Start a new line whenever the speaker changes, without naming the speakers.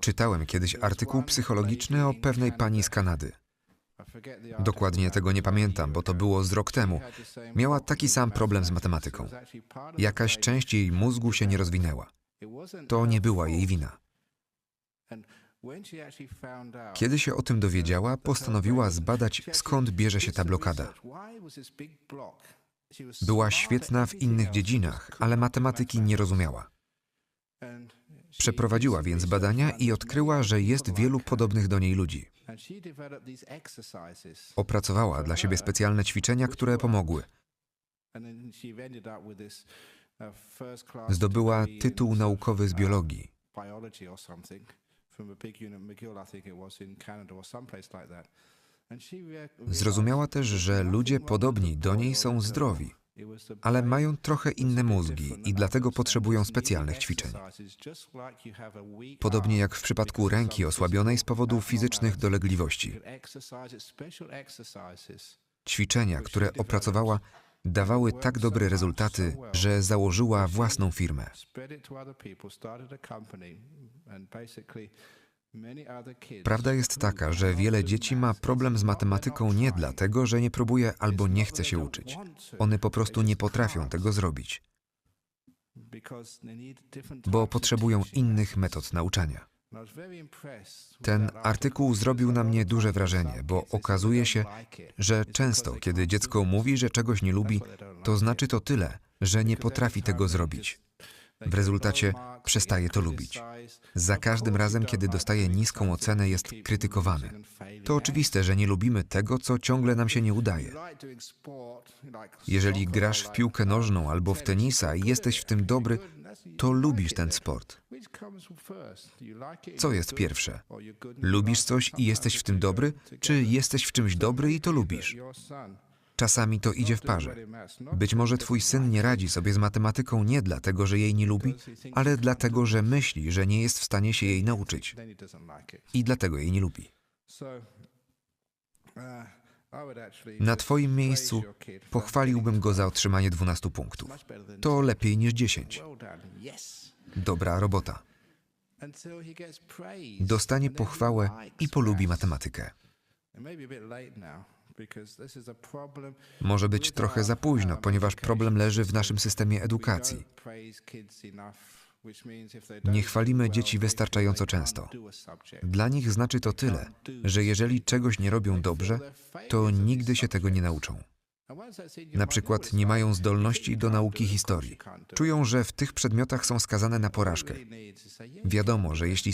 Czytałem kiedyś artykuł psychologiczny o pewnej pani z Kanady. Dokładnie tego nie pamiętam, bo to było z rok temu. Miała taki sam problem z matematyką. Jakaś część jej mózgu się nie rozwinęła. To nie była jej wina. Kiedy się o tym dowiedziała, postanowiła zbadać, skąd bierze się ta blokada. Była świetna w innych dziedzinach, ale matematyki nie rozumiała. Przeprowadziła więc badania i odkryła, że jest wielu podobnych do niej ludzi. Opracowała dla siebie specjalne ćwiczenia, które pomogły. Zdobyła tytuł naukowy z biologii. Zrozumiała też, że ludzie podobni do niej są zdrowi, ale mają trochę inne mózgi i dlatego potrzebują specjalnych ćwiczeń. Podobnie jak w przypadku ręki osłabionej z powodu fizycznych dolegliwości. Ćwiczenia, które opracowała, dawały tak dobre rezultaty, że założyła własną firmę. Prawda jest taka, że wiele dzieci ma problem z matematyką nie dlatego, że nie próbuje albo nie chce się uczyć. One po prostu nie potrafią tego zrobić, bo potrzebują innych metod nauczania. Ten artykuł zrobił na mnie duże wrażenie, bo okazuje się, że często, kiedy dziecko mówi, że czegoś nie lubi, to znaczy to tyle, że nie potrafi tego zrobić. W rezultacie przestaje to lubić. Za każdym razem, kiedy dostaje niską ocenę, jest krytykowany. To oczywiste, że nie lubimy tego, co ciągle nam się nie udaje. Jeżeli grasz w piłkę nożną albo w tenisa i jesteś w tym dobry, to lubisz ten sport. Co jest pierwsze? Lubisz coś i jesteś w tym dobry, czy jesteś w czymś dobry i to lubisz? Czasami to idzie w parze. Być może twój syn nie radzi sobie z matematyką nie dlatego, że jej nie lubi, ale dlatego, że myśli, że nie jest w stanie się jej nauczyć. I dlatego jej nie lubi. Na twoim miejscu pochwaliłbym go za otrzymanie 12 punktów. To lepiej niż 10. Dobra robota. Dostanie pochwałę i polubi matematykę. Może być trochę za późno, ponieważ problem leży w naszym systemie edukacji. Nie chwalimy dzieci wystarczająco często. Dla nich znaczy to tyle, że jeżeli czegoś nie robią dobrze, to nigdy się tego nie nauczą. Na przykład nie mają zdolności do nauki historii. Czują, że w tych przedmiotach są skazane na porażkę. Wiadomo, że jeśli